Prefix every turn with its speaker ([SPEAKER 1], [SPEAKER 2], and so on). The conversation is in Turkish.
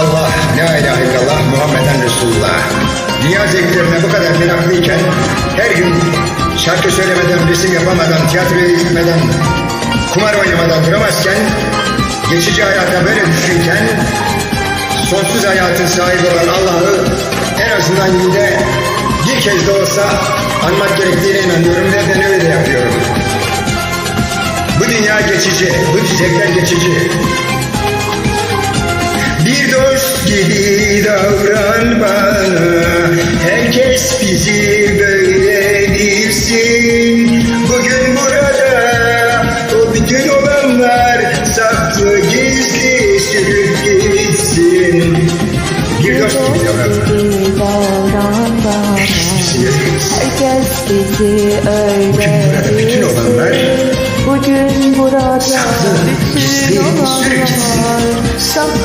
[SPEAKER 1] Allah, la ilahe illallah, Muhammeden Resulullah. Dünya zevklerine bu kadar meraklıyken her gün şarkı söylemeden, resim yapamadan, tiyatroya gitmeden, kumar oynamadan duramazken, geçici hayata böyle düşünken, sonsuz hayatın sahibi olan Allah'ı en azından günde bir kez de olsa anmak gerektiğine inanıyorum ve ben öyle de yapıyorum. Bu dünya geçici, bu zevkler geçici. Gibi davran bana Herkes bizi böyle bilsin Bugün burada o bütün olanlar Saklı gizli sürüp gitsin Bir dost
[SPEAKER 2] gibi davran bana Herkes bizi öyle
[SPEAKER 1] burada bütün olanlar
[SPEAKER 2] bilsin. Bugün burada
[SPEAKER 1] saklı, gizli,
[SPEAKER 2] bütün
[SPEAKER 1] sürüp gitsin.
[SPEAKER 2] olanlar Saklı